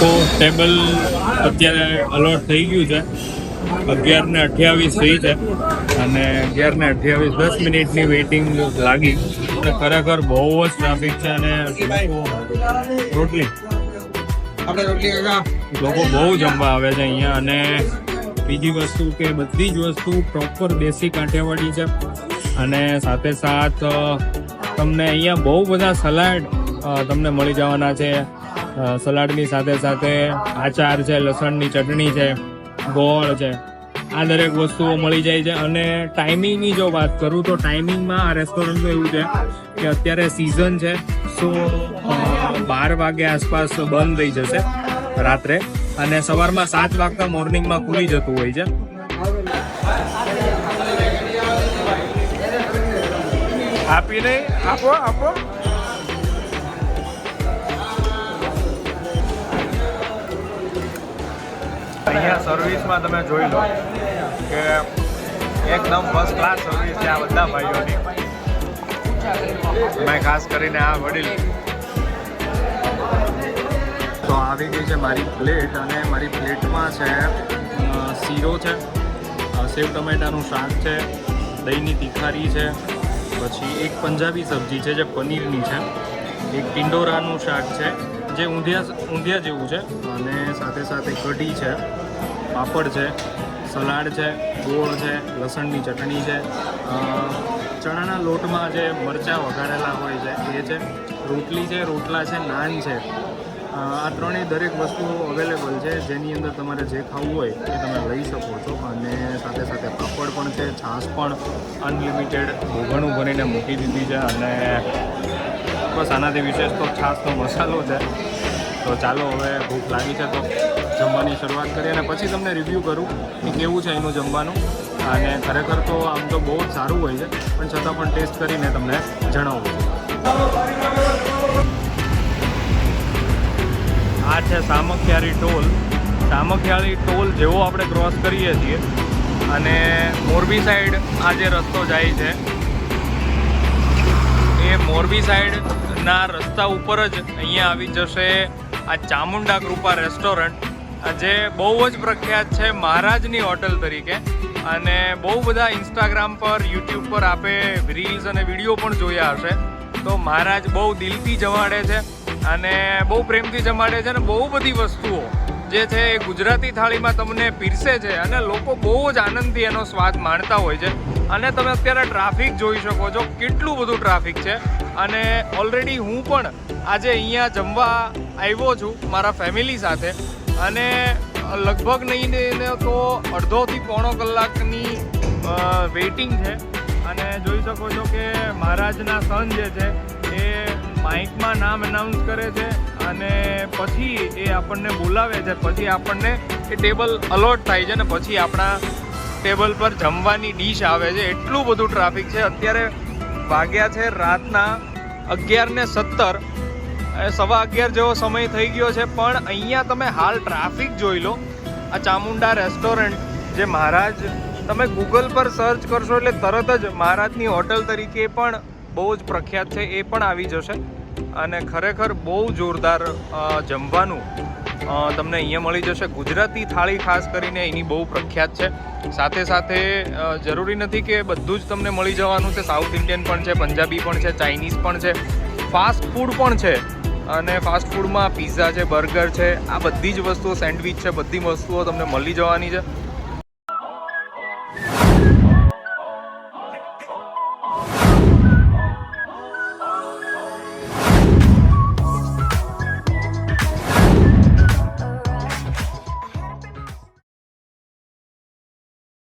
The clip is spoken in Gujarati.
ટેબલ અત્યારે અલોટ થઈ ગયું છે. અગિયાર ને અઠ્યાવીસ થઈ છે અને અગિયાર ને અઠ્યાવીસ દસ મિનિટની વેઇટિંગ લાગી. અને ખરેખર બહુ જ ટ્રાફિક છે અને રોટલી લોકો બહુ જમવા આવે છે અહીંયા અને બીજી વસ્તુ કે બધી જ વસ્તુ પ્રોપર દેશી કાંઠિયાવાડી છે. અને સાથે સાથ તમને અહીંયા બહુ બધા સલાડ તમને મળી જવાના છે. સલાડની સાથે સાથે આચાર છે, લસણની ચટણી છે, ગોળ છે. આ દરેક વસ્તુઓ મળી જાય છે અને ટાઈમિંગની જો વાત કરું તો ટાઈમિંગમાં આ રેસ્ટોરન્ટનું એવું છે કે અત્યારે સિઝન છે સો બાર વાગે આસપાસ બંધ થઈ જશે રાત્રે અને સવારમાં સાત વાગતા મોર્નિંગમાં ખુલી જતું હોય છે. આપી આપો આપો. અહીંયા સર્વિસમાં તમે જોઈ લો કે એકદમ ફર્સ્ટ ક્લાસ સર્વિસ છે આ બધા ભાઈઓની. મેં ખાસ કરીને આ વડીલ. તો આવી ગઈ છે મારી પ્લેટ અને મારી પ્લેટમાં છે શીરો છે સેવ ટમેટાનું શાક છે, દહીંની તીખારી છે, પછી એક પંજાબી સબ્જી છે જે પનીરની છે, એક ટિંડોરાનું શાક છે જે ઊંધિયા ઊંધિયા જેવું છે. અને સાથે સાથે કઢી છે, પાપડ છે, સલાડ છે, ગોળ છે, લસણની ચટણી છે. ચણાના લોટમાં જે મરચાં વઘારેલા હોય છે, એ છે. રોટલી છે, રોટલા છે, નાન છે. આ ત્રણેય દરેક વસ્તુઓ અવેલેબલ છે. જેની અંદર તમારે જે ખાવું હોય એ તમે લઈ શકો છો. અને સાથે સાથે પાપડ પણ છે, છાશ પણ અનલિમિટેડ ઘણું ભરીને મૂકી દીધી છે. અને બસ આનાથી વિશેષ તો છાશનો મસાલો છે. તો ચાલો હવે ભૂખ લાગી છે તો જમવાની શરૂઆત કરીએ અને પછી તમને રિવ્યૂ કરું કે કેવું છે એનું જમવાનું. અને ખરેખર તો આમ તો બહુ જ સારું હોય છે, પણ છતાં પણ ટેસ્ટ કરીને તમને જણાવું આ છે સામખિયારી ટોલ. સામખિયાળી ટોલ જેવો આપણે ક્રોસ કરીએ છીએ. અને મોરબી સાઈડ આ જે રસ્તો જાય છે, એ મોરબી સાઈડના રસ્તા ઉપર જ અહીંયા આવી જશે આ ચામુંડા કૃપા રેસ્ટોરન્ટ. જે બહુ જ પ્રખ્યાત છે મહારાજની હોટલ તરીકે. અને બહુ બધા ઇન્સ્ટાગ્રામ પર યુટ્યુબ પર આપે રીલ્સ અને વીડિયો પણ જોયા હશે. તો મહારાજ બહુ દિલથી જમાડે છે અને બહુ પ્રેમથી જમાડે છે અને બહુ બધી વસ્તુઓ જે છે એ ગુજરાતી થાળીમાં તમને પીરસે છે અને લોકો બહુ જ આનંદથી એનો સ્વાદ માણતા હોય છે. અને તમે અત્યારે ટ્રાફિક જોઈ શકો છો, કેટલું બધું ટ્રાફિક છે. અને ઓલરેડી હું પણ આજે અહીંયા જમવા આવ્યો છું, મારા ફેમિલી સાથે. અને લગભગ નહીં ને તો અડધોથી પોણો કલાકની વેઇટિંગ છે. અને જોઈ શકો છો કે મહારાજના સન જે છે, એ માઇકમાં નામ એનાઉન્સ કરે છે અને પછી એ આપણને બોલાવે છે. પછી આપણને એ ટેબલ અલોટ થાય છે ને પછી આપણા ટેબલ પર જમવાની ડીશ આવે છે. એટલું બધું ટ્રાફિક છે. અત્યારે વાગ્યા છે રાતના અગિયાર ને સત્તર સવા અગિયાર જેવો સમય થઈ ગયો છે, પણ અહીંયા તમે હાલ ટ્રાફિક જોઈ લો. આ ચામુંડા રેસ્ટોરન્ટ જે મહારાજ, તમે ગૂગલ પર સર્ચ કરશો એટલે તરત જ મહારાજની હોટલ તરીકે પણ બહુ જ પ્રખ્યાત છે, એ પણ આવી જશે. અને ખરેખર બહુ જોરદાર જમવાનું તમને અહીંયા મળી જશે. ગુજરાતી થાળી ખાસ કરીને એની બહુ પ્રખ્યાત છે. સાથે સાથે જરૂરી નથી કે બધું જ તમને મળી જવાનું છે. સાઉથ ઇન્ડિયન પણ છે પંજાબી પણ છે ચાઇનીઝ પણ છે. ફાસ્ટ ફૂડ પણ છે. અને ફાસ્ટ ફૂડમાં પીઝા છે બર્ગર છે. આ બધી જ વસ્તુઓ સેન્ડવિચ છે, બધી વસ્તુઓ તમને મળી જવાની છે.